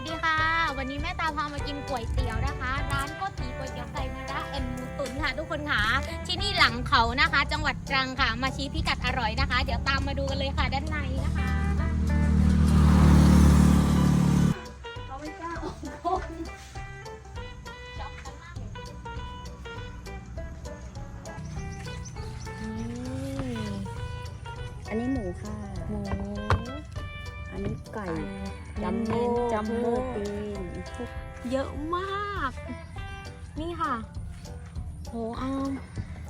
วัสดีค่ะ วันนี้แม่ตาพามากินก๋วยเตี๋ยวนะคะ ร้านโกตีก๋วยเตี๋ยวไก่มะระแอนหมูตุ๋นค่ะทุกคนค่ะ ที่นี่หลังเขานะคะ จังหวัดตรังค่ะ มาชี้พิกัดอร่อยนะคะ เดี๋ยวตามมาดูกันเลยค่ะด้านในนะคะเขาไม่กล้าออกคนช็อกกันมากเลยอันนี้หมูค่ะ หมู อันนี้ไก่ จัจัมมโบ้โบ้จัมโบ้ตีนเยอะมาก นี่ค่ะ โหอาม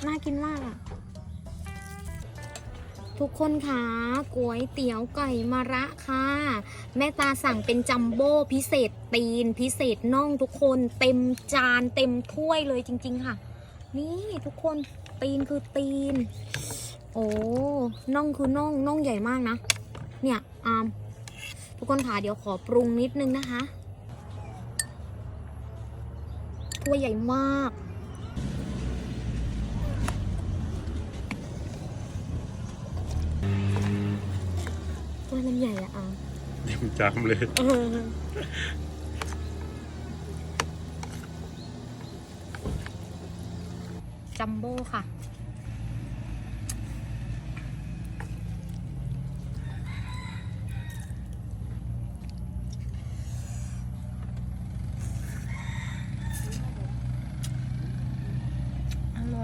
น่ากินมากอะทุกคนค่ะก๋วยเตี๋ยวไก่มะระค่ะ แม่ตาสั่งเป็นจัมโบ้พิเศษตีน พิเศษน่องทุกคนเต็มจานเต็มถ้วยเลยจริง ๆ ค่ะ นี่ทุกคนตีนคือตีน โอ้น่องคือน่องน่องใหญ่มากนะ เนี่ยอาม ทุกคนค่ะเดี๋ยวขอปรุงนิดนึงนะคะถ้วยใหญ่มากถ้วยมันใหญ่อะอามเต็มจามเลยเออจัมโบ้ค่ะ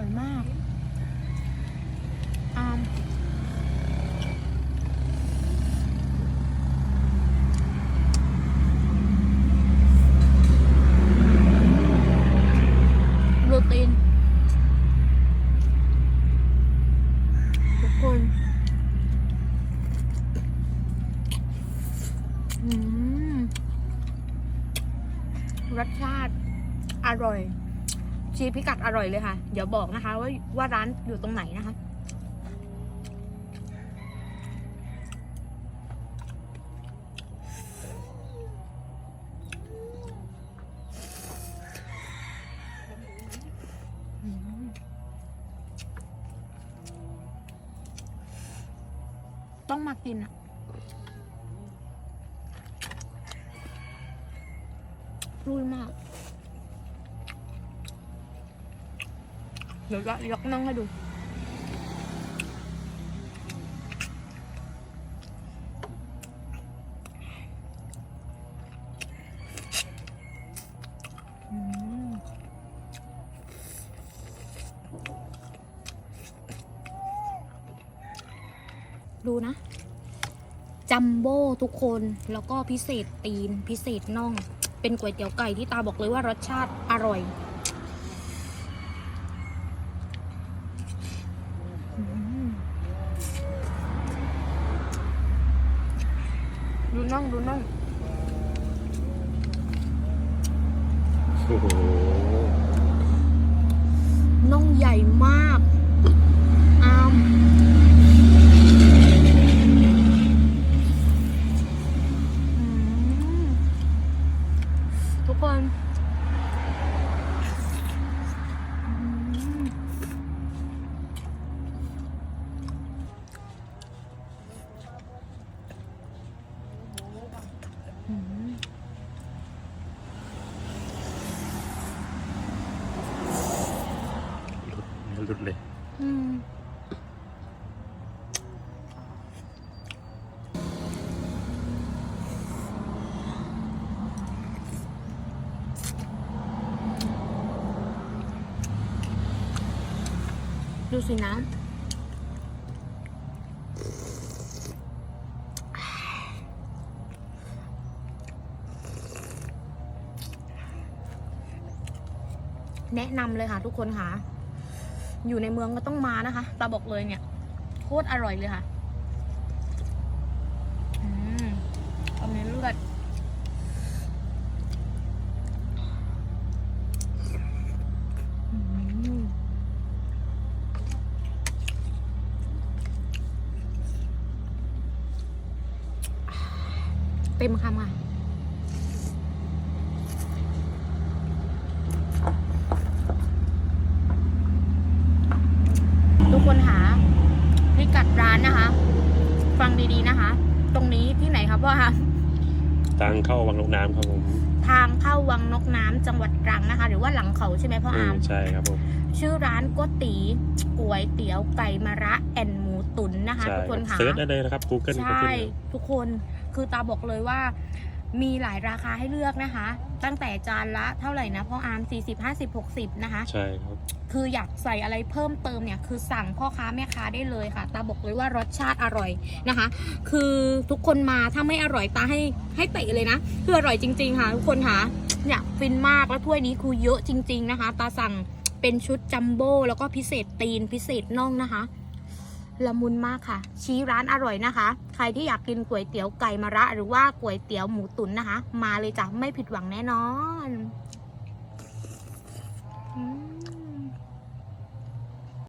ร่อยมากอามโปรตีนทุกคนอืมรสชาติอร่อย ชี้พิกัดอร่อยเลยค่ะ เดี๋ยวบอกนะคะ ว่าว่าร้านอยู่ตรงไหนนะคะ ต้องมากินอะรุยมาก เดี๋ยวยกนั่งให้ดูดูนะ จัมโบ้ทุกคนแล้วก็พิเศษตีน พิเศษน่อง เป็นก๋วยเตี๋ยวไก่ที่ตาบอกเลยว่ารสชาติอร่อยอืม ดูน่องดูน่องโอ้โหน่องใหญ่มากอาม หลุดหลุดเลยดูสินะแนะนำเลยค่ะทุกคนค่ะ อยู่ในเมืองก็ต้องมานะคะตาบอกเลยเนี่ย โคตรอร่อยเลยค่ะอืมเอาเนื้อเลือดเต็มคำค่ะ คนหาพิกัดร้านนะคะ ฟังดีๆนะคะ ตรงนี้ที่ไหนครับพ่อคะทางเข้าวังลูกน้ำครับผม ทางเข้าวังนกน้ำจังหวัดตรังนะคะ หรือว่าหลังเขาใช่ไหมพ่ออือามมใช่ครับผมชื่อร้านก๋วยตีก๋วยเตี๋ยวไก่มะระแอนหมูตุ๋นนะคะใช่ทุกคนครับค่ะเซิร์ชได้เลยนะครับ Google ก็ใช่ขึ้นทุกคนคือตาบอกเลยว่า มีหลายราคาให้เลือกนะคะ ตั้งแต่จานละเท่าไหร่นะพ่ออาร์ม40 50 60 นะคะ ใช่ครับ คืออยากใส่อะไรเพิ่มเติมเนี่ย คือสั่งพ่อค้าแม่ค้าได้เลยค่ะ ตาบอกเลยว่ารสชาติอร่อยนะคะ คือทุกคนมาถ้าไม่อร่อยตาให้ให้เตะเลยนะคืออร่อยจริง ๆ ค่ะ ทุกคนค่ะเนี่ยฟินมากแล้วถ้วยนี้คือเยอะจริง ๆ นะคะ ตาสั่งเป็นชุดจัมโบ้แล้วก็พิเศษตีนพิเศษน่องนะคะ ละมุนมากค่ะ ชี้ร้านอร่อยนะคะ ใครที่อยากกินก๋วยเตี๋ยวไก่มะระ หรือว่าก๋วยเตี๋ยวหมูตุ๋นนะคะ มาเลยจ้ะไม่ผิดหวังแน่นอน อืม